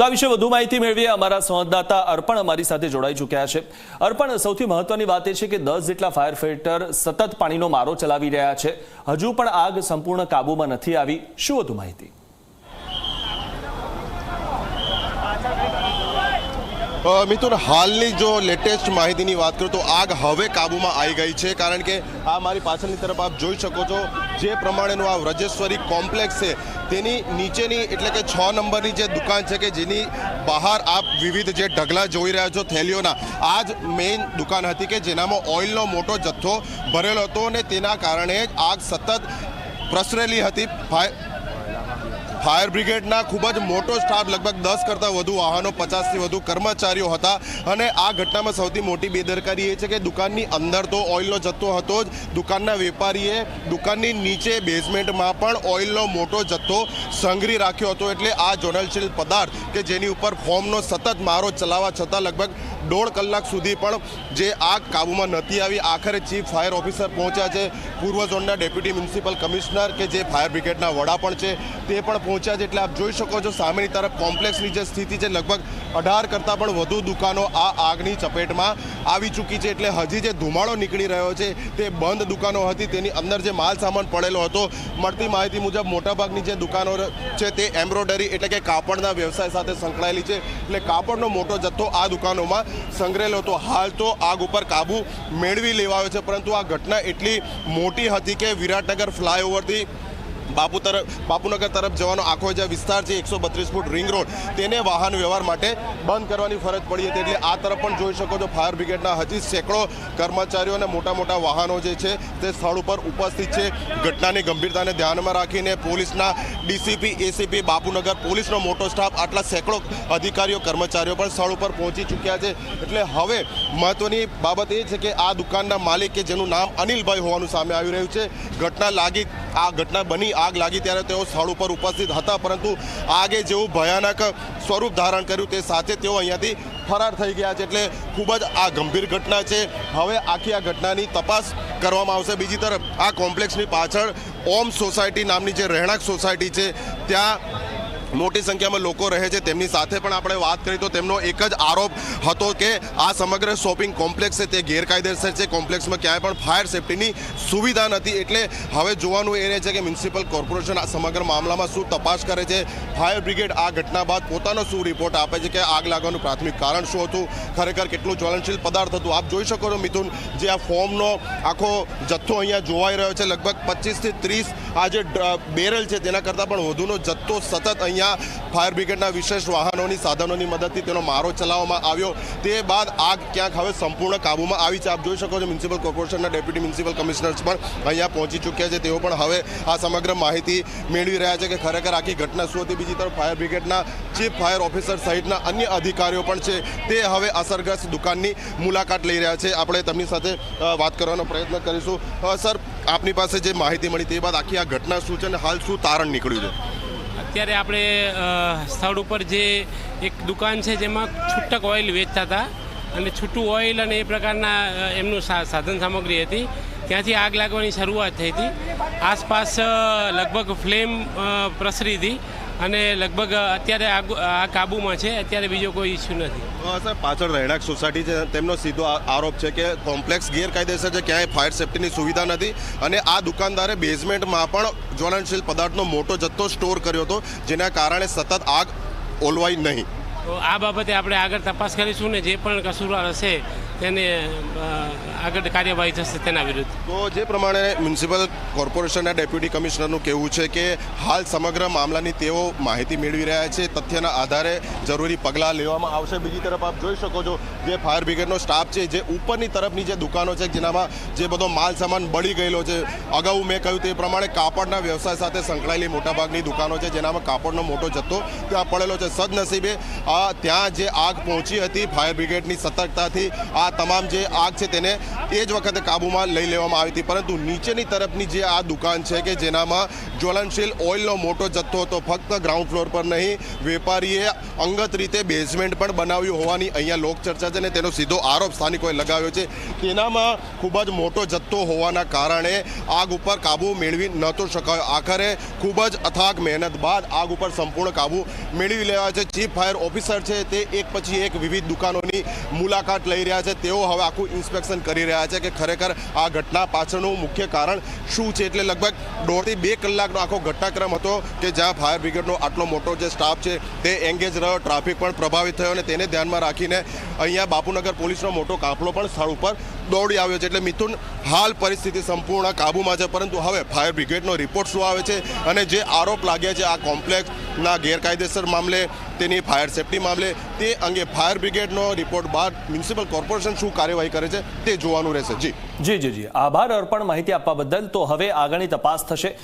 તો આ વિશે વધુ માહિતી મેળવીએ. અમારા સંવાદદાતા અર્પણ અમારી સાથે જોડાઈ ચૂક્યા છે. અર્પણ, સૌથી મહત્વની વાત એ છે કે દસ જેટલા ફાયર ફાઈટર સતત પાણીનો મારો ચલાવી રહ્યા છે. હજુ પણ આગ સંપૂર્ણ કાબૂમાં નથી આવી. શું વધુ માહિતી? મિથુન, હાલની જો લેટેસ્ટ માહિતીની વાત કરું તો આગ હવે કાબૂમાં આવી ગઈ છે. કારણ કે આ મારી પાછળની તરફ આપ જોઈ શકો છો, જે પ્રમાણેનું આ વ્રજેશ્વરી કોમ્પ્લેક્સ છે, તેની નીચેની એટલે કે છ નંબરની જે દુકાન છે કે જેની બહાર આપ વિવિધ જે ઢગલા જોઈ રહ્યા છો થેલીઓના, આ જ મેઇન દુકાન હતી કે જેનામાં ઓઇલનો મોટો જથ્થો ભરેલો હતો અને તેના કારણે આગ સતત પ્રસરેલી હતી. ફાય ફાયર બ્રિગેડના ખૂબ જ મોટો સ્ટાફ લગભગ દસ કરતાં વધુ વાહનો, પચાસથી વધુ કર્મચારીઓ હતા. અને આ ઘટનામાં સૌથી મોટી બેદરકારી એ છે કે દુકાનની અંદર તો ઓઇલનો જથ્થો હતો જ. દુકાનના વેપારીએ દુકાનની નીચે બેઝમેન્ટમાં પણ ઓઇલનો મોટો જથ્થો સંઘરી રાખ્યો હતો. એટલે આ જોનલશીલ પદાર્થ કે જેની ઉપર ફોર્મનો સતત મારો ચલાવવા છતાં લગભગ દોઢ કલાક સુધી પણ જે આગ કાબૂમાં નથી આવી. આખરે ચીફ ફાયર ઓફિસર પહોંચ્યા છે. પૂર્વ ઝોનના ડેપ્યુટી મ્યુનિસિપલ કમિશનર કે જે ફાયર બ્રિગેડના વડા પણ છે, તે પણ પહોંચ્યા છે. એટલે આપ જોઈ શકો છો સામેની તરફ કોમ્પ્લેક્સની જે સ્થિતિ છે, લગભગ અઢાર કરતાં પણ વધુ દુકાનો આ આગની ચપેટમાં આવી ચૂકી છે. એટલે હજી જે ધુમાડો નીકળી રહ્યો છે, તે બંધ દુકાનો હતી. તેની અંદર જે માલ સામાન પડેલો હતો, મળતી માહિતી મુજબ મોટાભાગની જે દુકાનો છે, તે એમ્બ્રોડરી એટલે કે કાપડના વ્યવસાય સાથે સંકળાયેલી છે. એટલે કાપડનો મોટો જથ્થો આ દુકાનોમાં સંગ્રહેલો હતો હાલ તો આગ ઉપર કાબુ મેળવી લેવાયો છે, પરંતુ આ ઘટના એટલી મોટી હતી કે વિરાટનગર ફ્લાયઓવરથી બાપુ તરફ, બાપુનગર તરફ જવાનો આખો જે વિસ્તાર છે, એકસો બત્રીસ ફૂટ રિંગ રોડ, તેને વાહન વ્યવહાર માટે બંધ કરવાની ફરજ પડી હતી. એટલે આ તરફ પણ જોઈ શકો છો, ફાયર બ્રિગેડના હજી સેંકડો કર્મચારીઓ અને મોટા મોટા વાહનો જે છે, તે સ્થળ ઉપર ઉપસ્થિત છે. ઘટનાની ગંભીરતાને ધ્યાનમાં રાખીને પોલીસના ડીસીપી, એસીપી, બાપુનગર પોલીસનો મોટો સ્ટાફ, આટલા સેંકડો અધિકારીઓ, કર્મચારીઓ પણ સ્થળ ઉપર પહોંચી ચૂક્યા છે. એટલે હવે મહત્વની બાબત એ છે કે આ દુકાનના માલિક કે જેનું નામ અનિલભાઈ હોવાનું સામે આવી રહ્યું છે. ઘટના લાગી આ ઘટના બની આગ લાગી ત્યારે તેઓ સ્થળ ઉપર ઉપસ્થિત હતા, પરંતુ આગે જેવું ભયાનક સ્વરૂપ ધારણ કર્યું તે સાથે તેઓ અહીંયાથી ફરાર થઈ ગયા છે એટલે ખૂબ જ આ ગંભીર ઘટના છે. હવે આખી આ ઘટનાની તપાસ કરવામાં આવશે. બીજી તરફ આ કોમ્પ્લેક્સની પાછળ ઓમ સોસાયટી નામની જે રહેણાંક સોસાયટી છે, ત્યાં મોટી સંખ્યામાં લોકો રહે છે. તેમની સાથે પણ આપણે વાત કરી તો તેમનો એક જ આરોપ હતો કે આ સમગ્ર શોપિંગ કોમ્પ્લેક્સ છે તે ગેરકાયદેસર છે. કોમ્પ્લેક્સમાં ક્યાંય પણ ફાયર સેફટીની સુવિધા નથી. એટલે હવે જોવાનું એ રહે છે કે મ્યુનિસિપલ કોર્પોરેશન આ સમગ્ર મામલામાં શું તપાસ કરે છે. ફાયર બ્રિગેડ આ ઘટના બાદ પોતાનો શું રિપોર્ટ આપે છે કે આગ લાગવાનું પ્રાથમિક કારણ શું હતું? ખરેખર કેટલું જ્વલનશીલ પદાર્થ હતું? આપ જોઈ શકો છો મિથુન, જે આ ફોર્મનો આખો જથ્થો અહીંયા જોવાઈ રહ્યો છે. લગભગ પચીસથી ત્રીસ આ જે બેરલ છે તેના કરતાં પણ વધુનો જથ્થો સતત અહીંયા ફાયર બ્રિગેડના વિશેષ વાહનોની, સાધનોની મદદથી તેનો મારો ચલાવવામાં આવ્યો. તે બાદ આગ ક્યાંક હવે સંપૂર્ણ કાબૂમાં આવી છે. આપ જોઈ શકો છો મ્યુનિસિપલ કોર્પોરેશનના ડેપ્યુટી મ્યુનિસિપલ કમિશનર્સ પણ અહીંયા પહોંચી ચૂક્યા છે. તેઓ પણ હવે આ સમગ્ર માહિતી મેળવી રહ્યા છે કે ખરેખર આખી ઘટના શું હતી. બીજી તરફ ફાયર બ્રિગેડના ચીફ ફાયર ઓફિસર સહિતના અન્ય અધિકારીઓ પણ છે. તે હવે અસરગ્રસ્ત દુકાનની મુલાકાત લઈ રહ્યા છે. આપણે તેમની સાથે વાત કરવાનો પ્રયત્ન કરીશું. સર, આપની પાસે જે માહિતી મળી તે બાદ આખી આ ઘટના શું છે અને હાલ શું તારણ નીકળ્યું છે? અત્યારે આપણે સ્થળ ઉપર જે એક દુકાન છે જેમાં છૂટક ઓઇલ વેચતા હતા અને છૂટું ઓઇલ અને એ પ્રકારના એમનું સાધન સામગ્રી હતી. ત્યાંથી આગ લાગવાની શરૂઆત થઈ હતી. આસપાસ લગભગ ફ્લેમ પ્રસરી હતી. અને લગભગ અત્યારે આ કાબુમાં છે અત્યારે બીજો કોઈ ઇસ્યુ નથી. સર પાછળ રહેણાંક સોસાયટી છે તેમનો સીધો આરોપ છે કે કોમ્પ્લેક્સ ગેરકાયદેસર છે ક્યાંય ફાયર સેફટીની સુવિધા નથી અને આ દુકાનદારે બેઝમેન્ટમાં પણ જ્વલનશીલ પદાર્થનો મોટો જથ્થો સ્ટોર કર્યો હતો જેના કારણે સતત આગ ઓલવાઈ નહીં. તો આ બાબતે આપણે આગળ તપાસ કરીશું ને જે પણ કસૂરવાર હશે તેને આગળ કાર્યવાહી થશે તેના વિરુદ્ધ. તો જે પ્રમાણે મ્યુનિસિપલ કોર્પોરેશનના ડેપ્યુટી કમિશનરનું કહેવું છે કે હાલ સમગ્ર મામલાની તેઓ માહિતી મેળવી રહ્યા છે, તથ્યના આધારે જરૂરી પગલાં લેવામાં આવશે. બીજી તરફ આપ જોઈ શકો છો જે ફાયર બ્રિગેડનો સ્ટાફ છે, જે ઉપરની તરફની જે દુકાનો છે, જેનામાં જે બધો માલ સામાન બળી ગયેલો છે. અગાઉ મેં કહ્યું તે પ્રમાણે કાપડના વ્યવસાય સાથે સંકળાયેલી મોટાભાગની દુકાનો છે, જેનામાં કાપડનો મોટો જથ્થો ત્યાં પડેલો છે. સદનસીબે આ, ત્યાં જે આગ પહોંચી હતી ફાયર બ્રિગેડની સતર્કતાથી આ આ તમામ જે આગ છે તેને એ જ વખતે કાબૂમાં લઈ લેવામાં આવી હતી. પરંતુ નીચેની તરફની જે આ દુકાન છે કે જેનામાં જ્વલનશીલ ઓઇલનો મોટો જથ્થો હતો, ફક્ત ગ્રાઉન્ડ ફ્લોર પર નહીં, વેપારીએ અંગત રીતે બેઝમેન્ટ પણ બનાવ્યું હોવાની અહીંયા લોકચર્ચા છે અને તેનો સીધો આરોપ સ્થાનિકોએ લગાવ્યો છે તેનામાં ખૂબ જ મોટો જથ્થો હોવાના કારણે આગ ઉપર કાબુ મેળવી નહોતો શકાયો. આખરે ખૂબ જ અથાગ મહેનત બાદ આગ ઉપર સંપૂર્ણ કાબુ મેળવી લેવા છે. ચીફ ફાયર ઓફિસર છે તે એક પછી એક વિવિધ દુકાનોની મુલાકાત લઈ રહ્યા છે. તેઓ હવે આખું ઇન્સ્પેક્શન કરી રહ્યા છે કે ખરેખર આ ઘટના પાછળનું મુખ્ય કારણ શું છે? એટલે લગભગ દોઢથી બે કલાકનો આખો ઘટનાક્રમ હતો કે જ્યાં ફાયર બ્રિગેડનો આટલો મોટો જે સ્ટાફ છે તે એન્ગેજ રહ્યો, ટ્રાફિક પણ પ્રભાવિત થયો અને તેને ધ્યાનમાં રાખીને અહીંયા બાપુનગર પોલીસનો મોટો કાફલો પણ સ્થળ ઉપર દોડી આવ્યો છે. એટલે મિથુન, હાલ પરિસ્થિતિ સંપૂર્ણ કાબૂમાં છે, પરંતુ હવે ફાયર બ્રિગેડનો રિપોર્ટ શું આવે છે અને જે આરોપ લાગ્યા છે આ કોમ્પ્લેક્સના ગેરકાયદેસર મામલે તેની ફાયર સેફટી મામલે તે અંગે ફાયર બ્રિગેડનો રિપોર્ટ બાદ મ્યુનિસિપલ કોર્પોરેશન શું કાર્યવાહી કરે છે તે જોવાનું રહેશે. જી. જી જી જી. આભાર અર્પણ માહિતી આપવા બદલ. તો હવે આગળની તપાસ થશે.